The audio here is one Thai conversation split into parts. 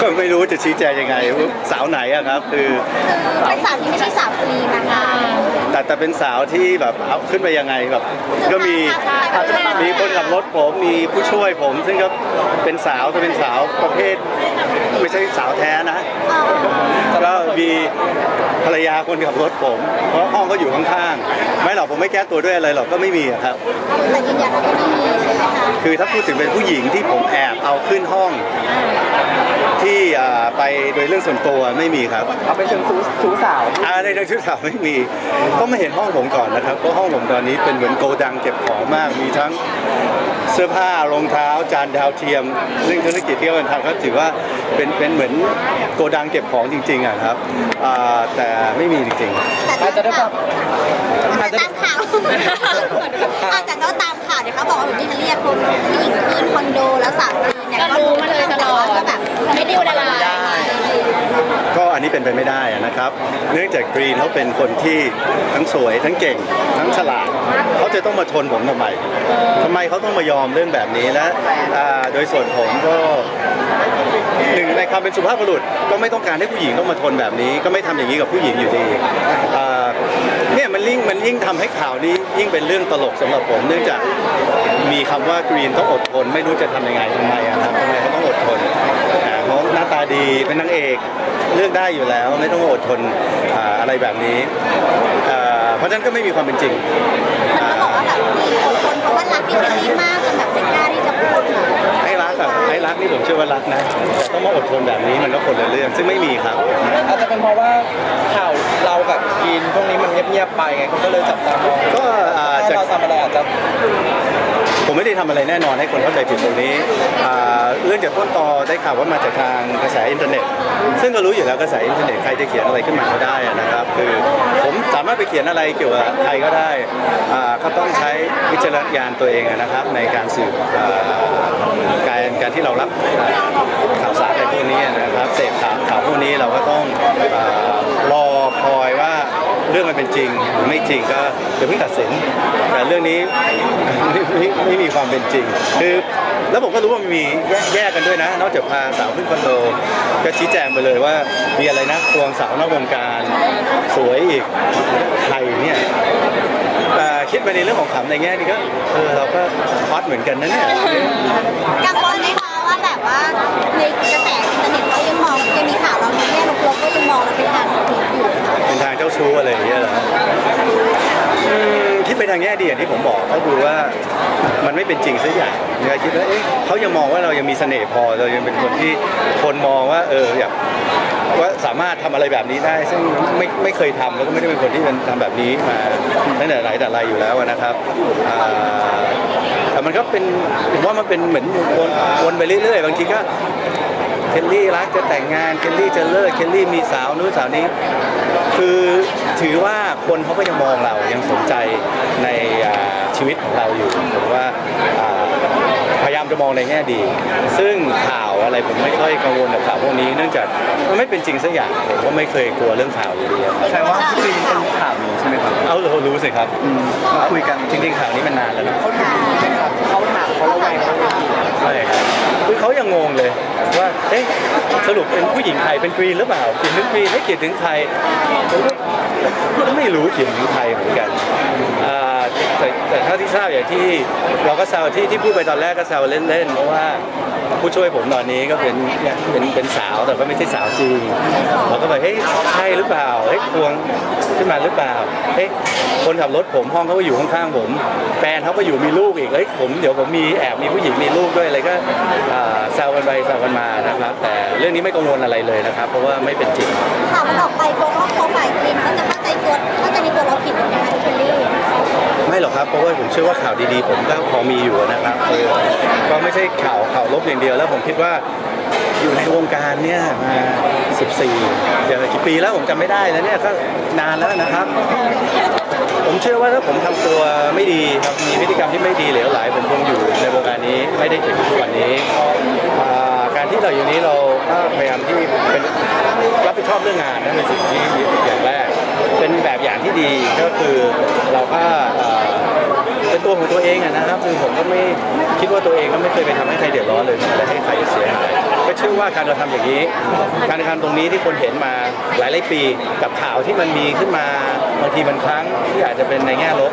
ก็ไม่รู้จะชี้แจงยังไงสาวไหนอะครับคือคือเป็นสาวที่ไม่ใช่สาวฟรีนะคะแต่แต่เป็นสาวที่แบบเอาขึ้นไปยังไงแบบก็มีมีคนขับรถผมมีผู้ช่วยผม ซึ่งก็เป็นสาวแต่เป็นสาวประเภท ไม่ใช่สาวแท้นะก็มีภรรยาคนขับรถผม เพราะห้องก็อยู่ข้างๆ ไม่หรอกผมไม่แก้ตัวด้วยอะไรหรอกก็ไม่มีอะครับแต่ยืนยันว่าไม่มีใช่ไหมคะคือถ้าพูดถึงเป็นผู้หญิงที่ผมแอบเอาขึ้นห้อง ที่อ่าไปโดยเรื่องส่วนตัวไม่มีครับเอาไปเชิงชู้ชู้สาวอ่าในเรื่องชุดสาวไม่มีก็ไม่เห็นห้องผมก่อนนะครับเพราะห้องผมตอนนี้เป็นเหมือนโกดังเก็บของมากมีทั้งเสื้อผ้ารองเท้าจานดาวเทียมซึ่งธุรกิจที่เขาทำก็ถือว่าเป็นเป็นเหมือนโกดังเก็บของจริงๆอะครับอ่าแต่ไม่มีจริงๆแต่อาจจะได้แบบแต่ตามข่าวอาจจะก็ตามข่าวเดี๋ยวเขาบอกว่าที่จะเรียกคนผู้หญิงขึ้นคอนโดแล้วสาวฟรีเนี่ยก็รู้มาเลยตลอดก็แบบไม่ดิ้วละลายก็อันนี้เป็นไปไม่ได้อะนะครับ เนื่องจากกรีนเขาเป็นคนที่ทั้งสวยทั้งเก่ง ทั้งฉลาดเขาจะต้องมาชนผมทำไมทำไมเขาต้องมายอมเรื่องแบบนี้และอ่าโดยส่วนผมก็ หนึ่งในความเป็นสุภาพบุรุษก็ไม่ต้องการให้ผู้หญิงต้องมาทนแบบนี้ ก็ไม่ทำอย่างนี้กับผู้หญิงอยู่ดีเนี่ยมันยิ่งมันยิ่งทำให้ข่าวนี้ยิ่งเป็นเรื่องตลกสำหรับผม เนื่องจากมีคำว่ากรีนต้องอดทน ไม่รู้จะทำยังไงทำไมอะครับทำไมเขาต้องอดทนอ่าเขาหน้าตาดีเป็นนางเอกเลือกได้อยู่แล้วไม่ต้องอดทนอ่าอะไรแบบนี้เพราะฉะนั้นก็ไม่มีความเป็นจริงมันก็บอกว่าแบบมีคนเพราะว่ารักพี่เคลลี่มากจนแบบไม่กล้าน รักนะ แต่ต้องมาอดทนแบบนี้มันก็คนละเรื่อง ซึ่งไม่มีครับ อาจจะเป็นเพราะว่าข่าวเรากับกรีนพวกนี้มันเงียบๆไปไงคนก็เลยจับตามองก็อาจถ้าจะเราทำอะไรอาจจะผมไม่ได้ทำอะไรแน่นอนให้คนเข้าใจผิดตรงนี้อ่าเรื่องจากต้นตอได้ข่าวว่ามาจากทางกระแสอินเทอร์เน็ต ซึ่งก็รู้อยู่แล้วกระแสอินเทอร์เน็ตใครจะเขียนอะไรขึ้นมาก็ได้อะนะครับ เขียนอะไรเกี่ยวกับใครก็ได้เขาก็ต้องใช้วิจารณญาณตัวเองนะครับ ในการสืบอ่าการการที่เรารับข่าวสารในพวกนี้นะครับ จริงก็อย่าเพิ่งตัดสินแต่เรื่องนี้ไม่ไม่ไม่มีความเป็นจริง คือแล้วผมก็รู้ว่ามีแยกแยกกันด้วยนะ นอกจากพาสาวขึ้นคอนโดก็ชี้แจงไปเลยว่ามีอะไรนะควงสาวนอกวงการสวยอีกใครเนี่ยอ่คิดไปในเรื่องของขำในแง่นี้ก็เออเราก็ฮอตเหมือนกันนะเนี่ยกังวลไหมคะว่าแบบว่าในกระแสอินเทอร์เน็ต ยังมองยังมีข่าวเราในแง่ลบๆก็ยังมองเราเป็นทางผิดอยู่เป็นทางเจ้าชู้อะไรอย่างเงี้ยเหรออืมคิดไปทางแง่ดีอย่างที่ผมบอกก็ดูว่ามันไม่เป็นจริงสักอย่างเนี่ยคิดว่าเอ๊ะเขายังมองว่าเรายังมีเสน่ห์พอเรายังเป็นคนที่คนมองว่าเอออยากว่าสามารถทำอะไรแบบนี้ได้ ซึ่งไม่ไม่เคยทำแล้วก็ไม่ได้เป็นคนที่เป็นทำแบบนี้มาตั้งแต่ไหนแต่ไรอยู่แล้วนะครับอ่าแต่มันก็เป็นผมว่ามันเป็นเหมือนวนวนไปเรื่อยๆ บางทีก็ เคลลี่รักจะแต่งงานเคลลี่จะเลิกเคลลี่มีสาวนู้นสาวนี้ คือถือว่าคนเขาก็ยังมองเรายังสนใจในชีวิตของเราอยู่ผมว่าพยายามจะมองในแง่ดี ซึ่งข่าวอะไรผมไม่ค่อยกังวลกับข่าวพวกนี้ เนื่องจากมันไม่เป็นจริงสักอย่างผมก็ไม่เคยกลัวเรื่องข่าวอยู่ดีอะแสดงว่าพี่กรีนเป็นข่าวนี้ใช่ไหมครับเอาเรารู้สิครับคุยกันจริงๆข่าวนี้มันนานแล้วนะเขาถามเขาถามเขาระแวงเขาเลยใช่ครับคือเขายังงงเลยว่าเอ๊ะสรุปเป็นผู้หญิงไทยเป็นกรีนหรือเปล่าเขียนถึงกรีนไม่เขียนถึงใครผมก็ไม่รู้เขียนถึงใครเหมือนกันอ่า แต่แต่เท่าที่ทราบอย่างที่เราก็แซวที่ที่พูดไปตอนแรกก็แซวเล่นๆเพราะว่าผู้ช่วยผมตอนนี้ก็เป็นเนี่ยเป็นเป็นสาวแต่ก็ไม่ใช่สาวจริงเราก็แบบเฮ้ยใช่หรือเปล่าเฮ้ยควงขึ้นมาหรือเปล่าเฮ้ยคนขับรถผมห้องเขาก็อยู่ข้างๆผมแฟนเขาก็อยู่มีลูกอีกเฮ้ยผมเดี๋ยวผมมีแอบมีผู้หญิงมีลูกด้วยอะไรก็แซวกันไปแซวกันมานะครับ แต่เรื่องนี้ไม่กังวลอะไรเลยนะครับ เพราะว่าไม่เป็นจริงข่าวมันออกไปกลัวว่าเขาฝ่ายกรีนเขาจะเข้าใจตัวเข้าใจในตัวเราผิดเหมือนกันนะเคลลี่ ไม่หรอกครับเพราะว่าผมเชื่อว่าข่าวดีๆ ผมก็พอมีอยู่นะครับเออก็ไม่ใช่ข่าวข่าวลบอย่างเดียว แล้วผมคิดว่าอยู่ในวงการเนี่ยมา 14เดี๋ยวกี่ปีแล้วผมจำไม่ได้แล้วเนี่ยก็นานแล้วนะครับ ผมเชื่อว่าถ้าผมทำตัวไม่ดีครับมีพฤติกรรมที่ไม่ดีเหลวไหลผมคงอยู่ในวงการนี้ไม่ได้ถึงทุกวันนี้การที่เราอยู่นี้เราพยายามที่เป็นรับผิดชอบเรื่องงานนั่นเป็นสิ่งที่อย่างแรก เป็นแบบอย่างที่ดีก็คือเราก็เป็นตัวของตัวเองนะครับคือผมก็ไม่คิดว่าตัวเองก็ไม่เคยไปทำให้ใครเดือดร้อนเลยไม่ได้ให้ใครเสียหายก็เชื่อว่าการกระทำอย่างนี้ การทำตรงนี้ที่คนเห็นมาหลายหลายปีกับข่าวที่มันมีขึ้นมาบางทีมันครั้งที่อาจจะเป็นในแง่ลบ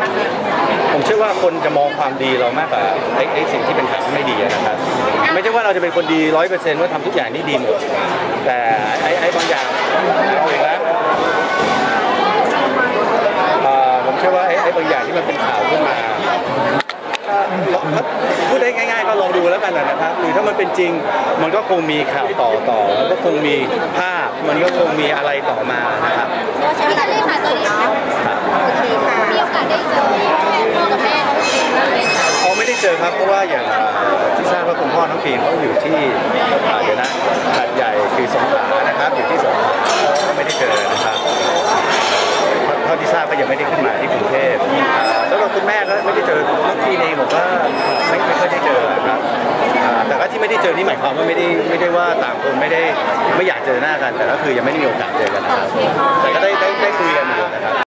ผมเชื่อว่าคนจะมองความดีเรามากกว่าไอ้ไอ้สิ่งที่เป็นข่าวที่ไม่ดีนะครับ ไม่ใช่ว่าเราจะเป็นคนดีร้อยเปอร์เซ็นต์ว่าทำทุกอย่างนี่ดีหมดแต่ไอ้ไอ้บางอย่างเอาอีกแล้วเอ่อผมเชื่อว่าไอ้ไอ้ บางอย่างที่มันเป็นข่าวขึ้นมาก็ลองพูดได้ง่ายๆ ก็ลองดูแล้วกันนะครับ หรือถ้ามันเป็นจริง มันก็คงมีข่าวต่อต่อมันก็คงมีภาพ มันก็คงมีอะไรต่อมานะครับใช้เวลาเรียกค่ะตอนนี้ครับโอเคค่ะมีโอกาสได้เจอแม่พ่อกับแม่เขาเป็นบ้างไหมคะเขาไม่ได้เจอครับเพราะว่าอย่างที่ทราบว่าคุณพ่อน้องปีนเขาอยู่ที่อ่าเดี๋ยวนะหาดใหญ่คือสงขลานะครับ อยู่ที่สงขลาก็ไม่ได้เจอนะครับเท่าที่ทราบก็ยังไม่ได้ขึ้นมาที่กรุงเทพแล้วเราคุณแม่ก็ไม่ได้เจอทุกทีนเองผมก็ไม่ไม่ค่อยได้เจอครับแต่ก็ที่ไม่ได้เจอนี่หมายความว่าไม่ได้ไม่ได้ว่าต่างคนไม่ได้ไม่อยากเจอหน้ากัน แต่ก็คือยังไม่มีโอกาสเจอกันนะครับแต่ก็ได้ได้ได้คุยกันอยู่นะครับ